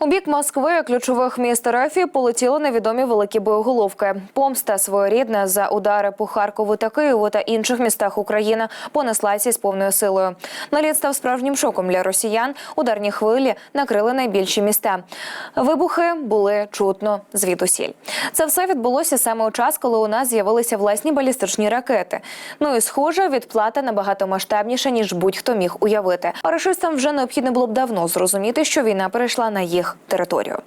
У бік Москви, ключових міст РФ, полетіли невідомі великі боєголовки. Помста своєрідна за удари по Харкову та Києву та інших містах України понеслася з повною силою. Наліт став справжнім шоком для росіян. Ударні хвилі накрили найбільші міста. Вибухи були чутно звідусіль. Це все відбулося саме у час, коли у нас з'явилися власні балістичні ракети. Ну і схоже, відплата набагато масштабніша ніж будь-хто міг уявити. А рашистам вже необхідно було б давно зрозуміти, що війна перейшла на їх територію.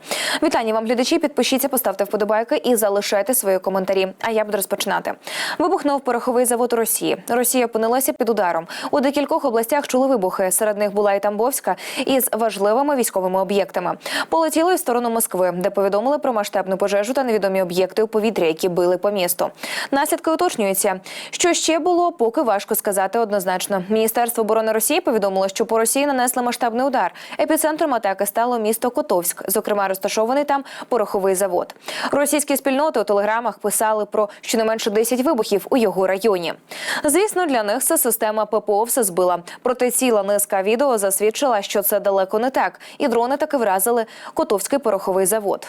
Вітання вам, глядачі. Підпишіться, поставте вподобайки і залишайте свої коментарі. А я буду розпочинати. Вибухнув пороховий завод Росії. Росія опинилася під ударом. У декількох областях чули вибухи. Серед них була і Тамбовська із важливими військовими об'єктами. Полетіли в сторону Москви, де повідомили про масштабну пожежу та невідомі об'єкти у повітрі, які били по місту. Наслідки уточнюються. Що ще було, поки важко сказати однозначно. Міністерство оборони Росії повідомило, що по Росії нанесли масштабний удар. Епіцентром атаки стало місто Котовськ, зокрема розташований там пороховий завод. Російські спільноти у телеграмах писали про щонайменше 10 вибухів у його районі. Звісно, для них це система ППО все збила. Проте ціла низка відео засвідчила, що це далеко не так, і дрони таки вразили Котовський пороховий завод.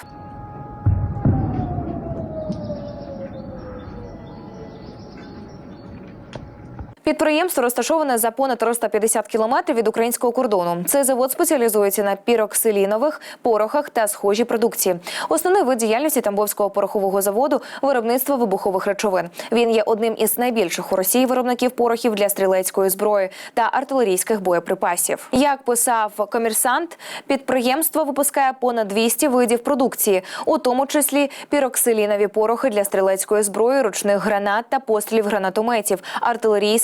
Підприємство розташоване за понад 350 кілометрів від українського кордону. Цей завод спеціалізується на піроксилінових порохах та схожій продукції. Основний вид діяльності Тамбовського порохового заводу виробництво вибухових речовин. Він є одним із найбільших у Росії виробників порохів для стрілецької зброї та артилерійських боєприпасів. Як писав комерсант, підприємство випускає понад 200 видів продукції, у тому числі піроксилінові порохи для стрілецької зброї, ручних гранат та пострілів гранатометів,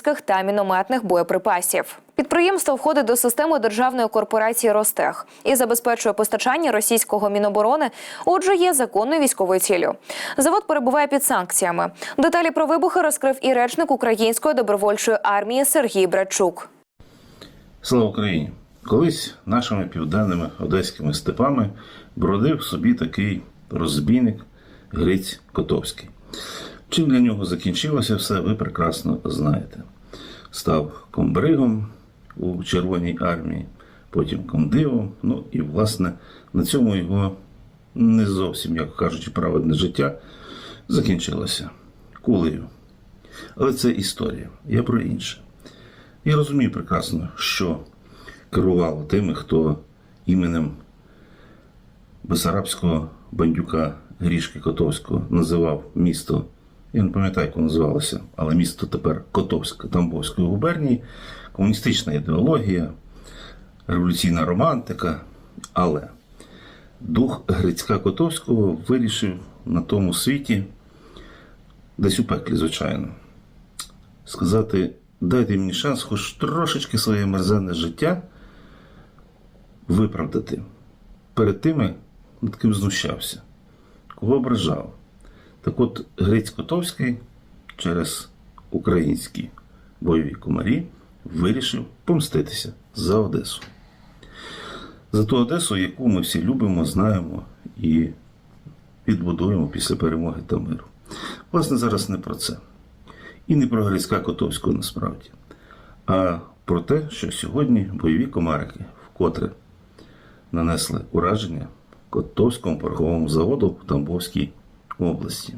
артилерійських та мінометних боєприпасів. Підприємство входить до системи державної корпорації Ростех і забезпечує постачання російського міноборони. Отже, є законною військовою ціллю. Завод перебуває під санкціями. Деталі про вибухи розкрив і речник української добровольчої армії Сергій Братчук. Слава Україні! Колись нашими південними одеськими степами бродив собі такий розбійник Гриць Котовський. Чим для нього закінчилося все, ви прекрасно знаєте. Став комбригом у Червоній армії, потім комдивом. Ну і, власне, на цьому його не зовсім, як кажучи, праведне життя закінчилося кулею. Але це історія. Я про інше. Я розумію прекрасно, що керувало тими, хто іменем Бесарабського бандюка Грішки Котовського називав місто. Я не пам'ятаю, як воно називалося, але місто тепер Котовська Тамбовської губернії, комуністична ідеологія, революційна романтика. Але дух Грицька Котовського вирішив на тому світі, десь у пеклі, звичайно, сказати: дайте мені шанс, хоч трошечки своє мерзенне життя виправдати перед тими, над ким знущався, кого ображав. Так от Гриць Котовський через українські бойові комарі вирішив помститися за Одесу. За ту Одесу, яку ми всі любимо, знаємо і відбудуємо після перемоги та миру. Власне, зараз не про це. І не про Грицька Котовського насправді, а про те, що сьогодні бойові комарики вкотре нанесли ураження Котовському пороховому заводу в Тамбовській області.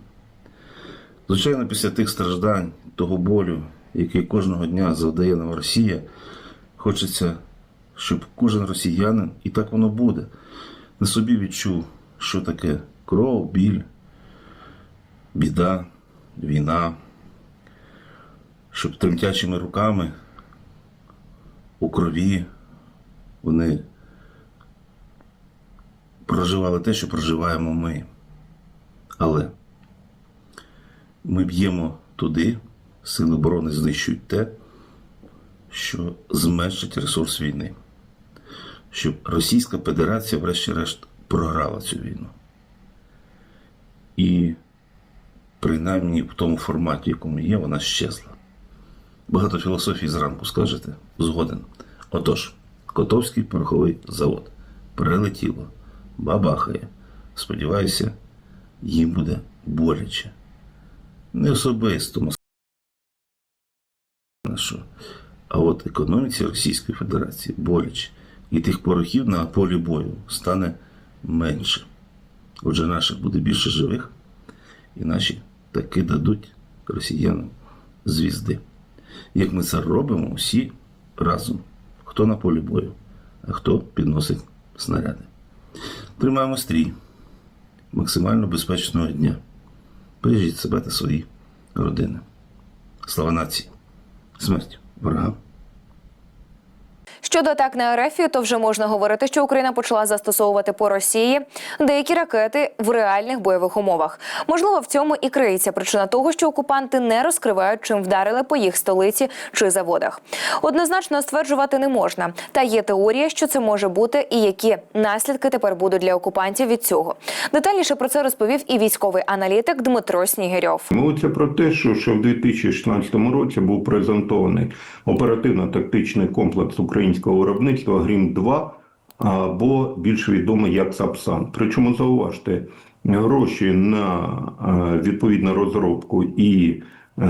Звичайно, після тих страждань, того болю, який кожного дня завдає нам Росія, хочеться, щоб кожен росіянин, і так воно буде, на собі відчув, що таке кров, біль, біда, війна, щоб тремтячими руками у крові вони проживали те, що проживаємо ми. Але ми б'ємо туди, сили оборони знищують те, що зменшить ресурс війни, щоб Російська Федерація, врешті-решт, програла цю війну. І принаймні в тому форматі, якому є, вона щезла. Багато філософій зранку скажете? Згоден. Отож, Котовський пороховий завод прилетіло, бабахає. Сподіваюся, їм буде боляче. Не особисто що, а от економіці Російської Федерації боляче. І тих порохів на полі бою стане менше. Отже, наших буде більше живих, і наші таки дадуть росіянам звізди. Як ми це робимо всі разом, хто на полі бою, а хто підносить снаряди. Тримаємо стрій максимально безпечного дня. Бережіть себе та свої родини. Слава нації! Смерть ворогам! Щодо атак на РФ, то вже можна говорити, що Україна почала застосовувати по Росії деякі ракети в реальних бойових умовах. Можливо, в цьому і криється причина того, що окупанти не розкривають, чим вдарили по їх столиці чи заводах. Однозначно стверджувати не можна. Та є теорія, що це може бути, і які наслідки тепер будуть для окупантів від цього. Детальніше про це розповів і військовий аналітик Дмитро Снігирьов. Мовиться про те, що ще в 2016 році був презентований оперативно-тактичний комплекс українського виробництва Грім 2 або більш відомий як САПСАН. Причому зауважте, гроші на е, відповідну розробку і е,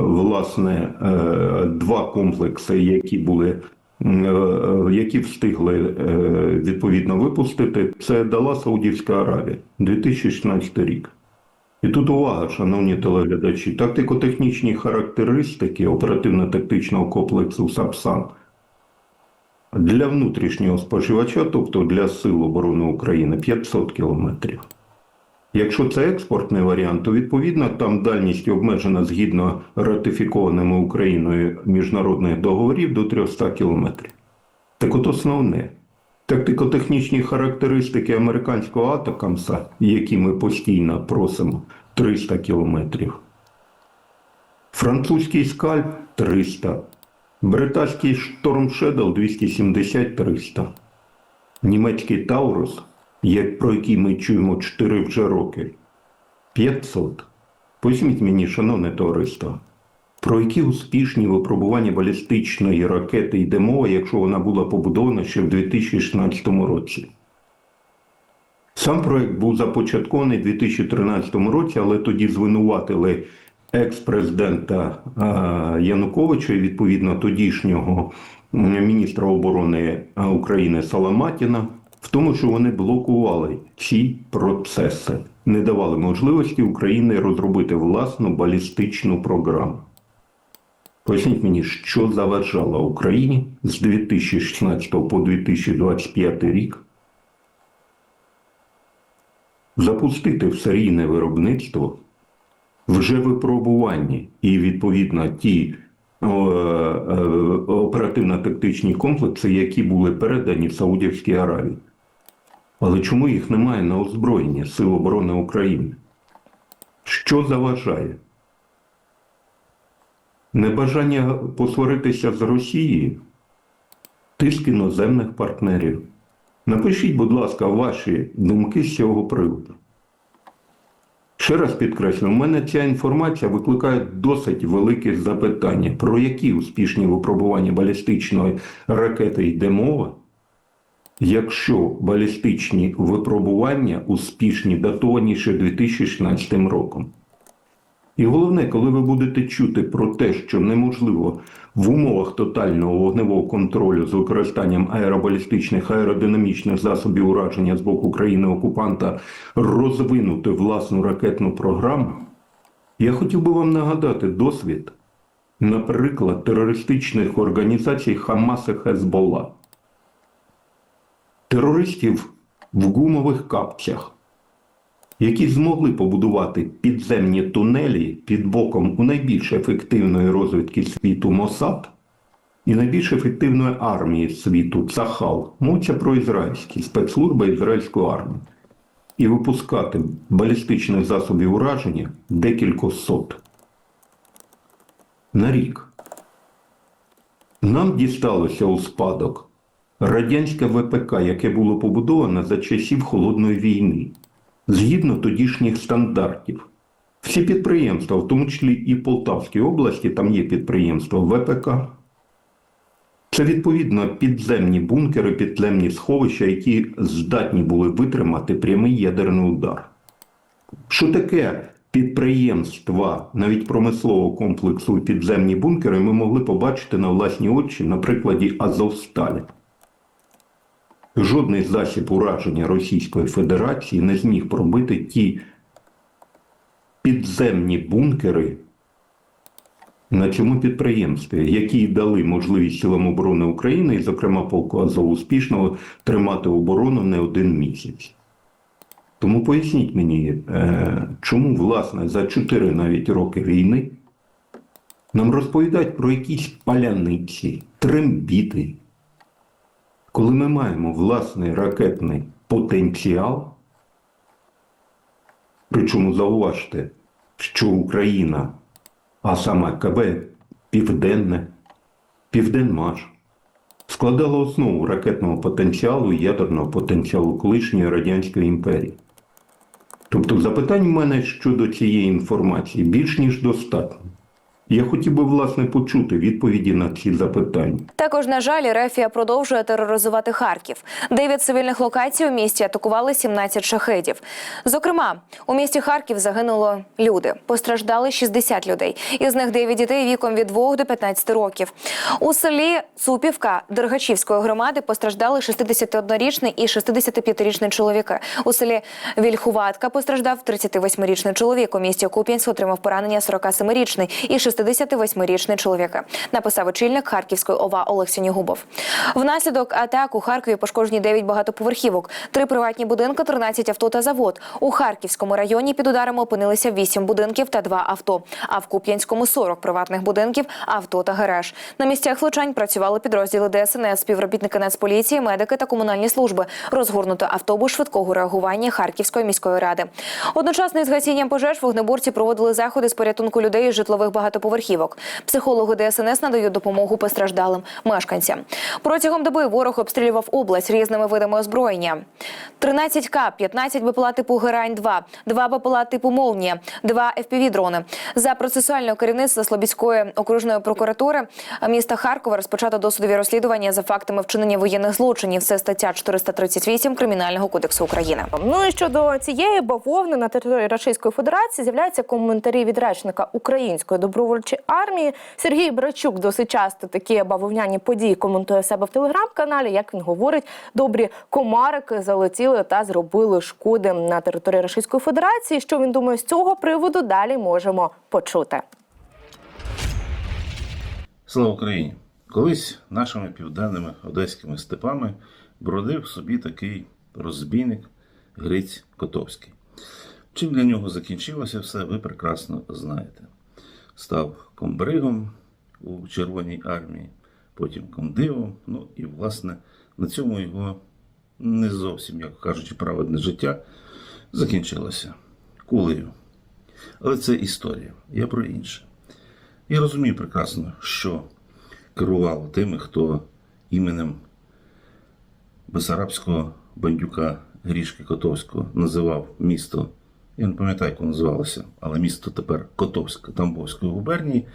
власне е, два комплекси, які були які встигли відповідно випустити, це дала Саудівська Аравія 2016 рік. І тут увага, шановні телеглядачі, тактико-технічні характеристики оперативно-тактичного комплексу САПСАН для внутрішнього споживача, тобто для Сил оборони України, 500 кілометрів. Якщо це експортний варіант, то відповідно там дальність обмежена згідно ратифікованими Україною міжнародних договорів до 300 кілометрів. Так от основне. Тактико-технічні характеристики американського атакамса, які ми постійно просимо 300 кілометрів. Французький скальп 300. Британський шторм Shadow 270-300. Німецький Таурус, про який ми чуємо 4 вже роки, 500. Поясніть мені, шановне товариство, про які успішні випробування балістичної ракети йде мова, якщо вона була побудована ще в 2016 році? Сам проект був започаткований у 2013 році, але тоді звинуватили екс-президента е, Януковича і відповідно тодішнього міністра оборони е, України Саламатіна в тому, що вони блокували ці процеси, не давали можливості Україні розробити власну балістичну програму. Поясніть мені, що заважало Україні з 2016 по 2025 рік запустити в серійне виробництво вже випробуванні і відповідно ті е, оперативно-тактичні комплекси, які були передані Саудівській Аравії. Але чому їх немає на озброєнні Сил оборони України? Що заважає? Небажання посваритися з Росією, тиск іноземних партнерів. Напишіть, будь ласка, ваші думки з цього приводу. Ще раз підкреслю, у мене ця інформація викликає досить велике запитання, про які успішні випробування балістичної ракети йде мова, якщо балістичні випробування успішні датовані ще 2016 роком. І головне, коли ви будете чути про те, що неможливо в умовах тотального вогневого контролю з використанням аеробалістичних аеродинамічних засобів ураження з боку країни-окупанта розвинути власну ракетну програму, я хотів би вам нагадати досвід, наприклад, терористичних організацій Хамас і Хезболла. Терористів в гумових капцях які змогли побудувати підземні тунелі під боком у найбільш ефективної розвідки світу Мосад і найбільш ефективної армії світу Цахал, мовиться про ізраїльські спецслужби ізраїльської армії, і випускати балістичних засобів ураження декілька сот. На рік. Нам дісталося у спадок радянське ВПК, яке було побудоване за часів Холодної війни згідно тодішніх стандартів. Всі підприємства, в тому числі і в Полтавській області, там є підприємство ВПК. Це відповідно підземні бункери, підземні сховища, які здатні були витримати прямий ядерний удар. Що таке підприємства, навіть промислового комплексу і підземні бункери, ми могли побачити на власні очі на прикладі Азовсталі. Жодний засіб ураження Російської Федерації не зміг пробити ті підземні бункери на цьому підприємстві, які дали можливість силам оборони України, і, зокрема, полку Азов успішно тримати оборону не один місяць. Тому поясніть мені, е, чому, власне, за 4 навіть роки війни нам розповідають про якісь паляниці, трембіти, коли ми маємо власний ракетний потенціал, причому зауважте, що Україна, а саме КБ Південне, Південмаш, складала основу ракетного потенціалу і ядерного потенціалу колишньої Радянської імперії. Тобто запитань в мене щодо цієї інформації більш ніж достатньо. Я хотів би, власне, почути відповіді на ці запитання. Також, на жаль, Рефія продовжує тероризувати Харків. Дев'ять цивільних локацій у місті атакували 17 шахедів. Зокрема, у місті Харків загинуло люди. Постраждали 60 людей. Із них 9 дітей віком від 2 до 15 років. У селі Цупівка Дергачівської громади постраждали 61-річний і 65-річний чоловіки. У селі Вільхуватка постраждав 38-річний чоловік. У місті Куп'янськ отримав поранення 47-річний і 68-річний чоловіки. Написав очільник Харківської ОВА Олег Сінігубов. Внаслідок атак у Харкові пошкоджені 9 багатоповерхівок, 3 приватні будинки, 13 авто та завод. У Харківському районі під ударами опинилися 8 будинків та 2 авто. А в Куп'янському 40 приватних будинків, авто та гараж. На місцях влучань працювали підрозділи ДСНС, співробітники Нацполіції, медики та комунальні служби. Розгорнуто автобус швидкого реагування Харківської міської ради. Одночасно із гасінням пожеж вогнеборці проводили заходи з порятунку людей із житлових багатоповерхівок. Психологи ДСНС надають допомогу постраждалим мешканцям. Протягом доби ворог обстрілював область різними видами озброєння. 13 К, 15 БПЛА типу Герань-2, 2 БПЛА типу Молнія, 2 FPV-дрони. За процесуального керівництва Слобідської окружної прокуратури міста Харкова розпочато досудові розслідування за фактами вчинення воєнних злочинів. Це стаття 438 Кримінального кодексу України. Ну і щодо цієї бавовни на території Російської Федерації з'являються коментарі від речника Української добровольчої армії. Сергій Брачук досить часто такі бавовняні події коментує себе в телеграм-каналі. Як він говорить, добрі комарики залетіли та зробили шкоди на території Російської Федерації. Що він думає з цього приводу? Далі можемо почути. Слава Україні! Колись нашими південними одеськими степами бродив собі такий розбійник Гриць Котовський. Чим для нього закінчилося все, ви прекрасно знаєте. Став комбригом у Червоній армії, потім комдивом. Ну і, власне, на цьому його не зовсім, як кажучи, праведне життя закінчилося кулею. Але це історія. Я про інше. Я розумію прекрасно, що керував тими, хто іменем Бесарабського бандюка Грішки Котовського називав місто. Я не пам'ятаю, як воно називалося, але місто тепер Котовське Тамбовської губернії,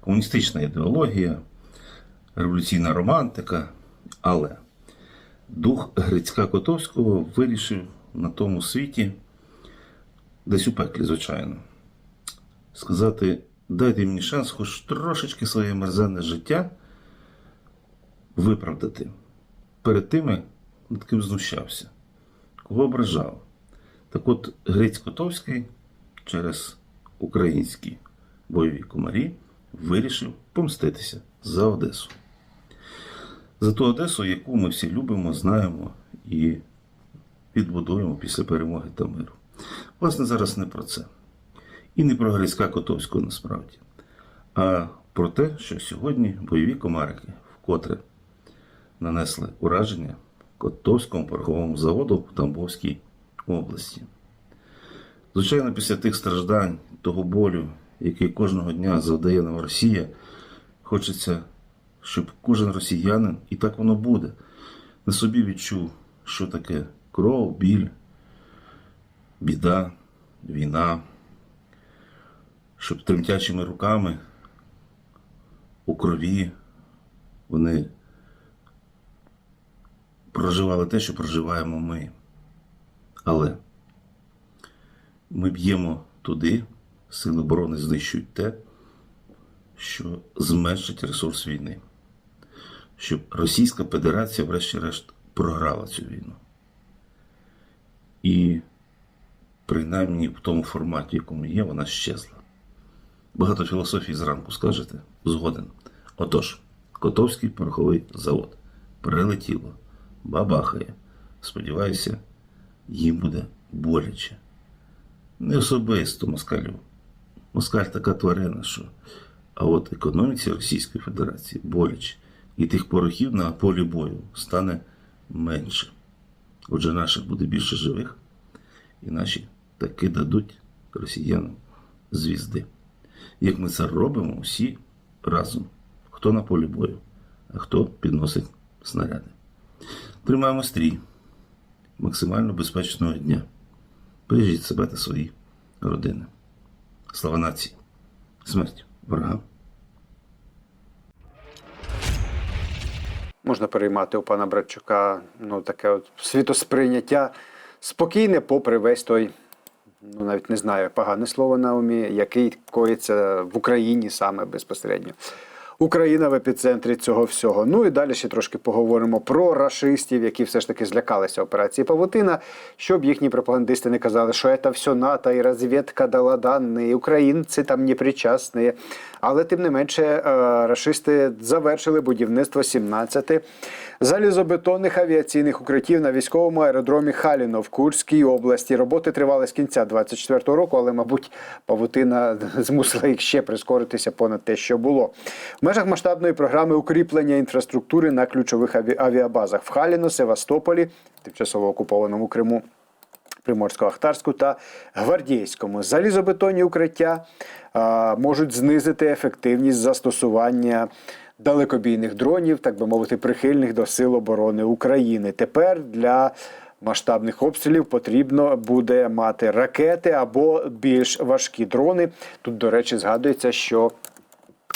комуністична ідеологія, революційна романтика. Але дух Грицька Котовського вирішив на тому світі, десь у пеклі, звичайно, сказати: дайте мені шанс, хоч трошечки своє мерзенне життя виправдати перед тими, над ким знущався, кого ображав. Так от Гриць Котовський через українські бойові комарі вирішив помститися за Одесу. За ту Одесу, яку ми всі любимо, знаємо і відбудуємо після перемоги та миру. Власне, зараз не про це. І не про Грицька Котовського насправді, а про те, що сьогодні бойові комарики вкотре нанесли ураження Котовському пороховому заводу в Тамбовській області. Звичайно, після тих страждань, того болю, який кожного дня завдає нам Росія, хочеться, щоб кожен росіянин, і так воно буде, на собі відчув, що таке кров, біль, біда, війна, щоб тремтячими руками у крові вони проживали те, що проживаємо ми. Але ми б'ємо туди, сили оборони знищують те, що зменшить ресурс війни. Щоб Російська Федерація, врешті-решт, програла цю війну. І принаймні в тому форматі, якому є, вона щезла. Багато філософій зранку скажете? Згоден. Отож, Котовський пороховий завод прилетіло, бабахає. Сподіваюся, їм буде боляче. Не особисто москалю. Москаль така тварина, що. А от економіці Російської Федерації боляче. І тих порохів на полі бою стане менше. Отже, наших буде більше живих, і наші таки дадуть росіянам звізди. Як ми це робимо всі разом, хто на полі бою, а хто підносить снаряди. Тримаємо стрій максимально безпечного дня. Бережіть себе та свої родини. Слава нації! Смерть ворогам! можна переймати у пана Братчука ну, таке от світосприйняття спокійне, попри весь той, ну навіть не знаю, погане слово на умі, який коїться в Україні саме безпосередньо. Україна в епіцентрі цього всього. Ну і далі ще трошки поговоримо про рашистів, які все ж таки злякалися операції Павутина, щоб їхні пропагандисти не казали, що це все НАТО і розвідка дала дані, українці там не причасні. Але тим не менше, е, рашисти завершили будівництво 17 залізобетонних авіаційних укриттів на військовому аеродромі Халіно в Курській області. Роботи тривали з кінця 24-го року, але, мабуть, павутина змусила їх ще прискоритися понад те, що було. Межах масштабної програми укріплення інфраструктури на ключових аві- авіабазах в Халіно, Севастополі, тимчасово окупованому Криму. Приморсько-Ахтарську та Гвардійському. Залізобетонні укриття а, можуть знизити ефективність застосування далекобійних дронів, так би мовити, прихильних до Сил оборони України. Тепер для масштабних обстрілів потрібно буде мати ракети або більш важкі дрони. Тут, до речі, згадується, що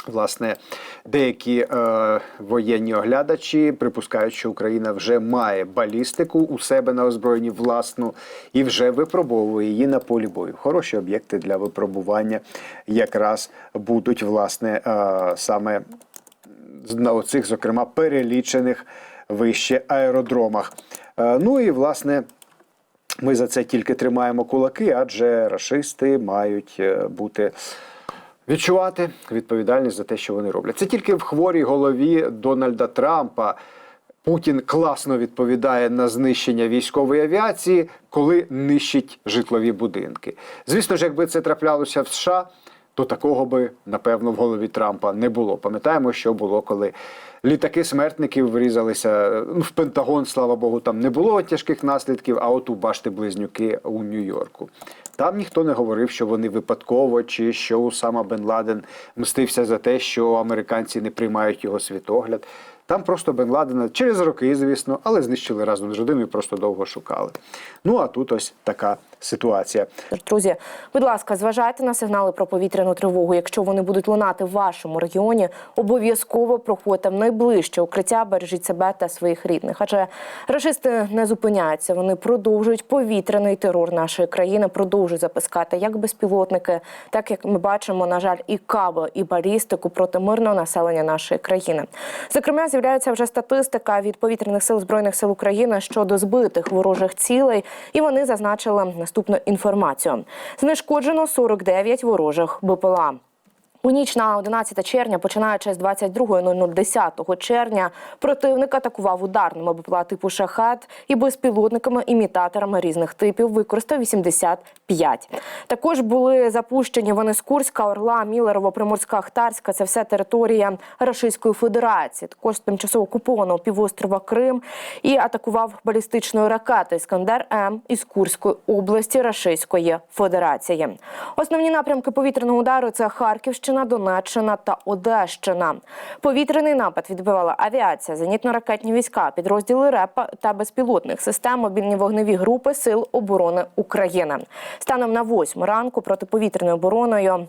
Власне, деякі е, воєнні оглядачі припускають, що Україна вже має балістику у себе на озброєнні власну і вже випробовує її на полі бою. Хороші об'єкти для випробування якраз будуть власне е, саме на оцих, зокрема, перелічених вище аеродромах. Е, ну і власне. Ми за це тільки тримаємо кулаки, адже рашисти мають е, бути відчувати відповідальність за те, що вони роблять. Це тільки в хворій голові Дональда Трампа. Путін класно відповідає на знищення військової авіації, коли нищить житлові будинки. Звісно ж, якби це траплялося в США, то такого би напевно в голові Трампа не було. Пам'ятаємо, що було, коли літаки смертників врізалися ну, в Пентагон, слава Богу, там не було тяжких наслідків, а от у башти близнюки у Нью-Йорку. Там ніхто не говорив, що вони випадково, чи що Усама Бен Ладен мстився за те, що американці не приймають його світогляд. Там просто Бен Ладена через роки, звісно, але знищили разом з родиною, просто довго шукали. Ну а тут ось така ситуація. Друзі, будь ласка, зважайте на сигнали про повітряну тривогу. Якщо вони будуть лунати в вашому регіоні, обов'язково проходьте в найближче укриття, бережіть себе та своїх рідних. Адже рашисти не зупиняються. Вони продовжують повітряний терор нашої країни, продовжують запускати як безпілотники, так як ми бачимо, на жаль, і каби, і балістику проти мирного населення нашої країни. Зокрема, з'являється вже статистика від повітряних сил збройних сил України щодо збитих ворожих цілей, і вони зазначили наступну інформацію: знешкоджено 49 ворожих БПЛА. У ніч на 11 червня, починаючи з 22.00 10 червня, противник атакував ударними БПЛА типу «Шахет» і безпілотниками-імітаторами різних типів, використав 85. Також були запущені вони з Курська, Орла, Мілерово, Приморська, Ахтарська. Це все територія Російської Федерації. Також тимчасово окупованого півострова Крим і атакував балістичною ракетою Іскандер М із Курської області Російської Федерації. Основні напрямки повітряного удару це Харківщина, Донеччина та Одещина. Повітряний напад відбивала авіація, зенітно-ракетні війська, підрозділи РЕП та безпілотних систем, мобільні вогневі групи Сил оборони України. Станом на 8 ранку протиповітряною обороною.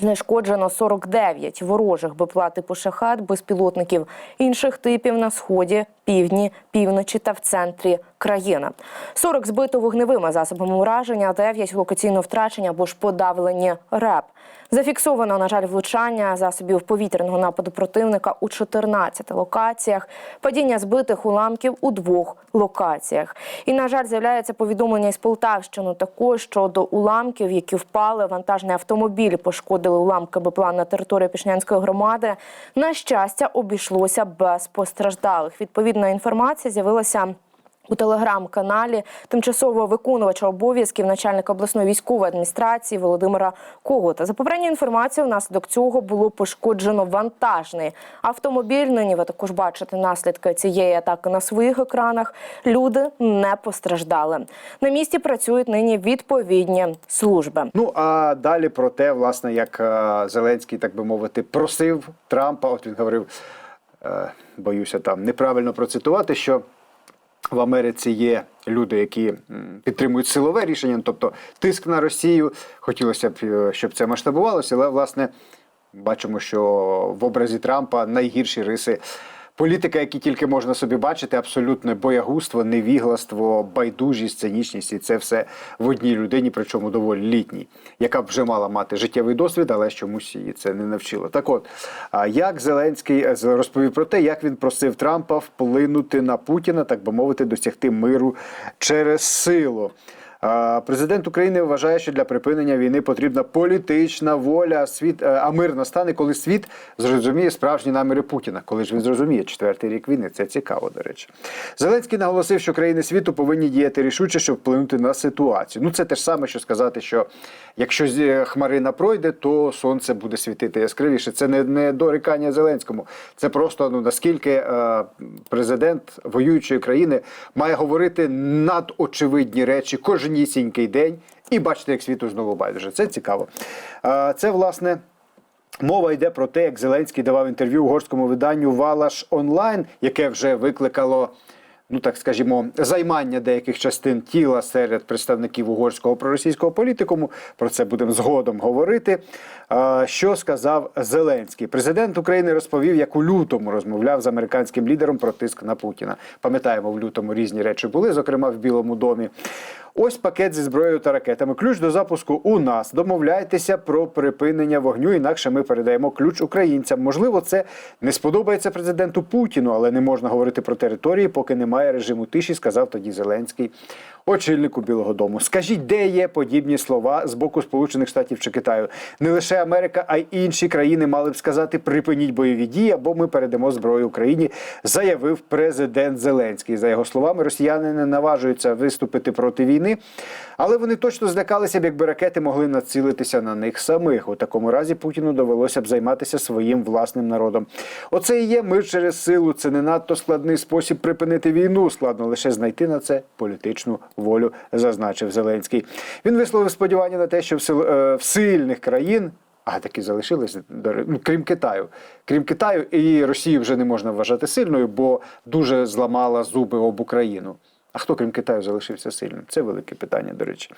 Знешкоджено 49 ворожих БПЛА типу «Шахет», безпілотників інших типів на сході, півдні, півночі та в центрі країни. 40 збито вогневими засобами ураження, 9 локаційно втрачення або ж подавлені РЕП. Зафіксовано, на жаль, влучання засобів повітряного нападу противника у 14 локаціях, падіння збитих уламків у двох локаціях. І, на жаль, з'являється повідомлення із Полтавщини також щодо уламків, які впали. Вантажний автомобіль пошкодили уламки БПЛА на території Пішнянської громади. На щастя, обійшлося без постраждалих. Відповідна інформація з'явилася. У телеграм-каналі тимчасового виконувача обов'язків начальника обласної військової адміністрації Володимира Когота. За попередньою інформацією, внаслідок цього було пошкоджено вантажний автомобіль. Нині ви також бачите наслідки цієї атаки на своїх екранах. Люди не постраждали. На місці працюють нині відповідні служби. Ну а далі про те, власне, як е, Зеленський, так би мовити, просив Трампа. От він говорив, е, боюся там неправильно процитувати, що в Америці є люди, які підтримують силове рішення, тобто тиск на Росію. Хотілося б, е, щоб це масштабувалося, але власне бачимо, що в образі Трампа найгірші риси. Політика, які тільки можна собі бачити, абсолютне боягузтво, невігластво, байдужість, цинічність, і це все в одній людині, причому доволі літній, яка б вже мала мати життєвий досвід, але чомусь її це не навчило. Так от, як Зеленський е, розповів про те, як він просив Трампа вплинути на Путіна, так би мовити, досягти миру через силу. Президент України вважає, що для припинення війни потрібна політична воля, світ е, а мир настане, коли світ зрозуміє справжні наміри Путіна. Коли ж він зрозуміє четвертий рік війни, це цікаво, до речі. Зеленський наголосив, що країни світу повинні діяти рішуче, щоб вплинути на ситуацію. Ну це те ж саме, що сказати, що якщо з- хмарина пройде, то сонце буде світити яскравіше. Це не, не дорікання Зеленському. Це просто ну наскільки е, президент воюючої країни має говорити надочевидні речі кожнісінький день і бачите, як світу знову байдуже. Це цікаво. Це власне. Мова йде про те, як Зеленський давав інтерв'ю угорському виданню Валаш онлайн, яке вже викликало. Ну так скажімо, займання деяких частин тіла серед представників угорського проросійського політикуму. Про це будемо згодом говорити. Що сказав Зеленський? Президент України розповів, як у лютому розмовляв з американським лідером про тиск на Путіна. Пам'ятаємо, в лютому різні речі були, зокрема в Білому домі. Ось пакет зі зброєю та ракетами. Ключ до запуску у нас. Домовляйтеся про припинення вогню, інакше ми передаємо ключ українцям. Можливо, це не сподобається президенту Путіну, але не можна говорити про території, поки немає режиму тиші, сказав тоді Зеленський, очільнику Білого Дому. Скажіть, де є подібні слова з боку Сполучених Штатів чи Китаю? Не лише Америка, а й інші країни мали б сказати припиніть бойові дії, або ми передамо зброю Україні, заявив президент Зеленський. За його словами, росіяни не наважуються виступити проти війни, але вони точно злякалися б, якби ракети могли націлитися на них самих. У такому разі Путіну довелося б займатися своїм власним народом. Оце і є мир через силу. Це не надто складний спосіб припинити війну. Складно лише знайти на це політичну волю, зазначив Зеленський. Він висловив сподівання на те, що в, е, сильних країн. А таки залишилися, ну, крім Китаю. Крім Китаю, і Росію вже не можна вважати сильною, бо дуже зламала зуби об Україну. А хто крім Китаю залишився сильним? Це велике питання, до речі.